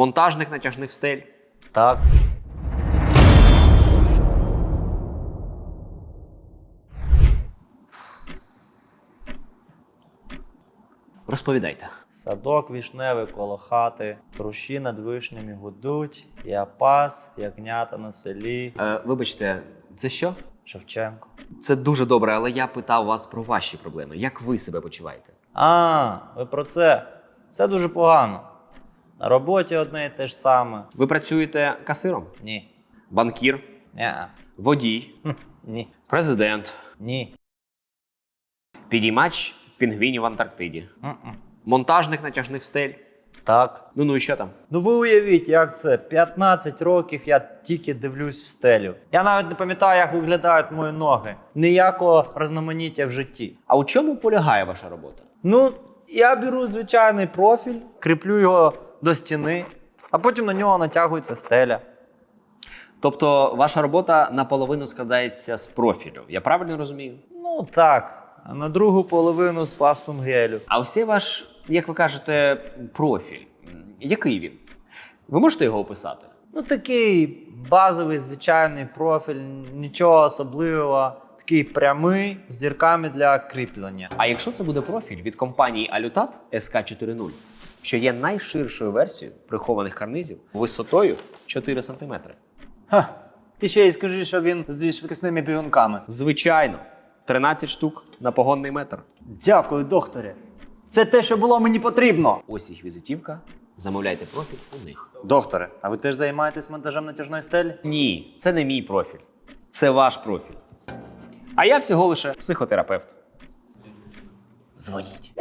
Монтажних натяжних стель. Так. Розповідайте. Садок вішневий коло хати, трущі над вишнями гудуть, я пас, ягнята на селі. Е, вибачте, це що? Шевченко. Це дуже добре, але я питав вас про ваші проблеми. Як ви себе почуваєте? А, ви про це. Все дуже погано. На роботі одне і те ж саме. Ви працюєте касиром, Ні. банкір, Ні. водій, Ні. президент, Ні. підіймач пінгвінів в Антарктиді, М-м. монтажних натяжних стель. Так. Ну ну і що там? Ну ви уявіть, як це. 15 років я тільки дивлюсь в стелю. Я навіть не пам'ятаю, як виглядають мої ноги. Ніякого розноманіття в житті. А у чому полягає ваша робота? Ну, я беру звичайний профіль, кріплю його до стіни, а потім на нього натягується стеля. Тобто ваша робота наполовину складається з профілю. Я правильно розумію? Ну так. А на другу половину з фастом гелю. А ось цей ваш, як ви кажете, профіль. Який він? Ви можете його описати? Ну, такий базовий, звичайний профіль, нічого особливого, такий прямий з зірками для кріплення. А якщо це буде профіль від компанії Alutat SK40, що є найширшою версією прихованих карнизів висотою 4 см. Ха, ти ще й скажи, що він зі швидкісними бігунками. Звичайно, 13 штук на погонний метр. Дякую, докторе. Це те, що було мені потрібно. Ось їх візитівка. Замовляйте профіль у них. Докторе, а ви теж займаєтесь монтажем натяжної стелі? Ні, це не мій профіль. Це ваш профіль. А я всього лише психотерапевт. Дзвоніть.